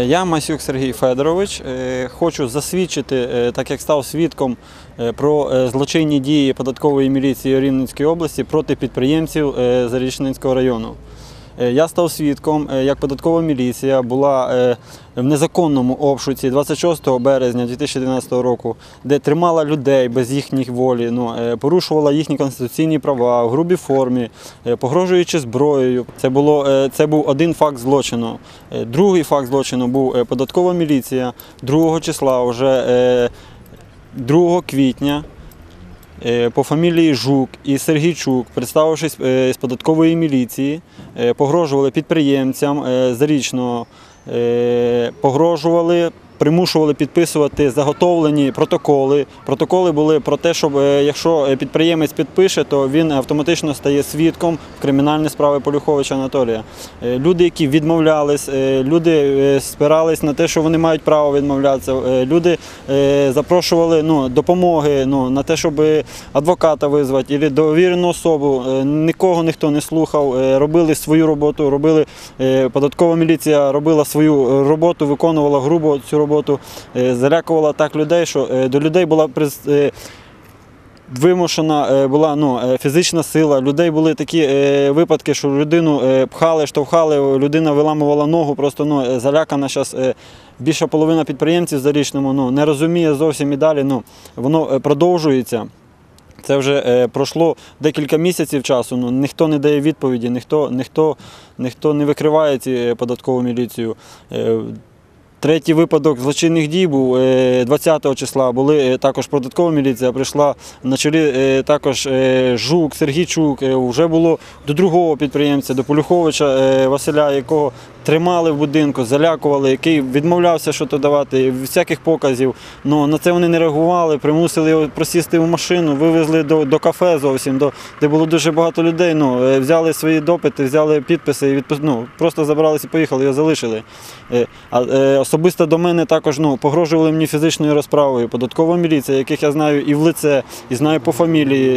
Я Масюк Сергій Федорович. Е, Хочу засвідчити, е, так як став свідком е, про злочинні дії податкової міліції Рівненської області проти підприємців Зарічненського району. Е, Я став свідком, е, як податкова міліція була е, в незаконному обшуці 26 березня 2011 року, де тримала людей без їхніх волі, ну, порушувала їхні конституційні права в грубій формі, погрожуючи зброєю. Це, було, це був один факт злочину. Другий факт злочину був податкова міліція 2 числа, вже е, 2 квітня. Е, По фамілії Жук і Сергійчук, представившись е, з податкової міліції, е, погрожували підприємцям зарічно, погрожували, примушували підписувати заготовлені протоколи. Протоколи були про те, щоб е, якщо е, підприємець підпише, то він автоматично стає свідком в кримінальній справі Полюховича Анатолія. Е, Люди, які відмовлялись, люди спирались на те, що вони мають право відмовлятися. Люди запрошували ну, допомоги ну, на те, щоб адвоката визвати або довірену особу. Нікого ніхто не слухав, робили свою роботу, робили податкова міліція робила свою роботу, виконувала грубо цю роботу, е, залякувала так людей, що е, до людей була е, Вимушена була ну, фізична сила. Людей були такі випадки, що людину пхали, штовхали, людина виламувала ногу, просто ну, залякана зараз. Більша половина підприємців зарічному ну, не розуміє зовсім і далі. Ну, воно продовжується. Це вже пройшло декілька місяців часу. Ну, ніхто не дає відповіді, ніхто, ніхто, ніхто не викриває ці податкову міліцію. Е, Третій випадок злочинних дій був е, 20 числа. Були е, також податкова міліція, прийшла на чолі е, також е, Жук, Сергійчук. Е, Вже було до другого підприємця, до Полюховича е, Василя, якого тримали в будинку, залякували, який відмовлявся щось давати, всяких показів. Ну, на це вони не реагували, примусили його просісти в машину, вивезли до, до кафе зовсім, до, де було дуже багато людей. Ну, е, взяли свої допити, взяли підписи і відпис... ну, просто забралися і поїхали, його залишили. Е, А е, особисто до мене також ну, погрожували мені фізичною розправою. Податкова міліція, яких я знаю і в лице, і знаю по фамілії.